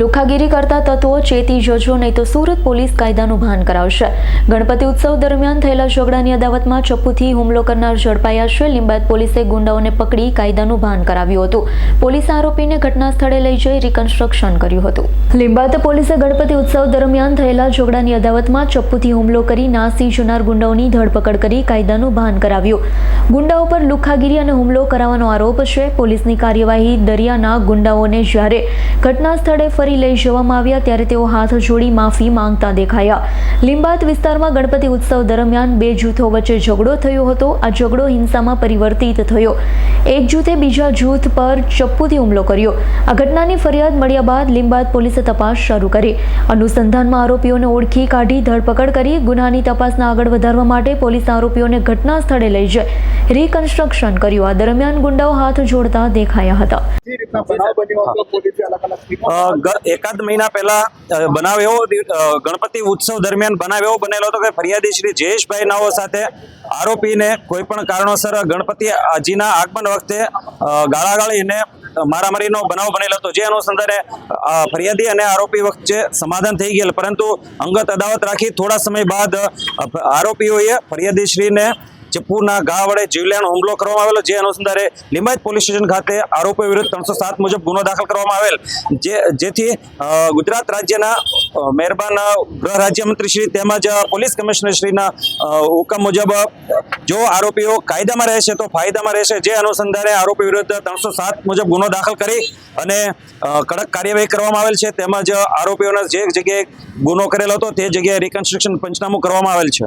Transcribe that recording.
લુખાગીરી કરતા તત્વો ચેતી જજો નહીં તો સુરત પોલીસ કાયદાનું ભાન કરાવશે. ગણપતિ ઉત્સવ દરમિયાન થયેલા ઝઘડાની અદાવતમાં ચપ્પુથી હુમલો કરનાર ઝડપાયા છે. લીંબાયત પોલીસે ગુંડાઓને પકડી કાયદાનું ભાન કરાવ્યું હતું. પોલીસે આરોપીને ઘટના સ્થળે લઈ જઈ રિકન્સ્ટ્રક્શન કર્યું હતું. લીંબાયત પોલીસે ગણપતિ ઉત્સવ દરમિયાન થયેલા ઝઘડાની અદાવતમાં ચપ્પુથી હુમલો કરી નાસી જનાર ગુંડાઓની ધરપકડ કરી કાયદાનું ભાન કરાવ્યું. ગુંડાઓ પર લુખાગીરી અને હુમલો કરાવવાનો આરોપ છે. પોલીસની કાર્યવાહી દરિયાના ગુંડાઓને જ્યારે ઘટના સ્થળે ફરી લઈ જવામાં આવ્યા ત્યારે તેઓ હાથ જોડી માફી માંગતા દેખાયા. લીંબાયત વિસ્તારમાં ગણપતિ ઉત્સવ દરમિયાન બે જૂથો વચ્ચે ઝઘડો થયો હતો. આ ઝઘડો હિંસામાં પરિવર્તિત થયો. એક જૂથે બીજા જૂથ પર ચપ્પુથી હુમલો કર્યો. આ ઘટનાની ફરિયાદ મળ્યા બાદ લીંબાયત પોલીસે તપાસ શરૂ કરી. અનુસંધાનમાં આરોપીઓને ઓળખી કાઢી ધરપકડ કરી ગુનાની તપાસને આગળ વધારવા માટે પોલીસ આરોપીઓને ઘટના સ્થળે લઈ જઈ રિકન્સ્ટ્રક્શન કર્યું. આ દરમિયાન ગુંડાઓ હાથ જોડતા દેખાયા હતા. એકાદ મહિના પહેલા બનાવ એવો ગણપતિ ઉત્સવ દરમિયાન બનાવ એવો બનેલો હતો કે ફરિયાદી શ્રી જયેશભાઈ નાઓ સાથે આરોપીને કોઈ પણ કારણોસર ગણપતિ આજીના આગમન વખતે ગાળાગાળીને મારામારીનો બનાવ બનેલો હતો. જે અનુસંધાને ફરિયાદી અને આરોપી વચ્ચે સમાધાન થઈ ગયેલ. પરંતુ અંગત અદાવત રાખી થોડા સમય બાદ આરોપીઓએ ફરિયાદી શ્રીને ચપ્પુના ઘા વડે જીવલેણ હુમલો કરવામાં આવેલો, જે અનુસંધારે લિંબાયત પોલીસ સ્ટેશન ખાતે આરોપી વિરુદ્ધ ત્રણસો સાત મુજબ ગુનો દાખલ કરવામાં આવેલ. જે, જેથી ગુજરાત રાજ્યના મહેરબાન ગૃહ રાજ્યમંત્રી શ્રી તેમજ પોલીસ કમિશનર શ્રીના હુકમ મુજબ, જો આરોપીઓ કાયદામાં રહેશે તો ફાયદામાં રહેશે. જે અનુસંધાને આરોપી વિરુદ્ધ ત્રણસો સાત મુજબ ગુનો દાખલ કરી અને કડક કાર્યવાહી કરવામાં આવેલ છે. તેમજ આરોપીઓના જે જગ્યાએ ગુનો કરેલો હતો, તે જગ્યાએ રિકન્સ્ટ્રક્શન પંચનામું કરવામાં આવેલ છે.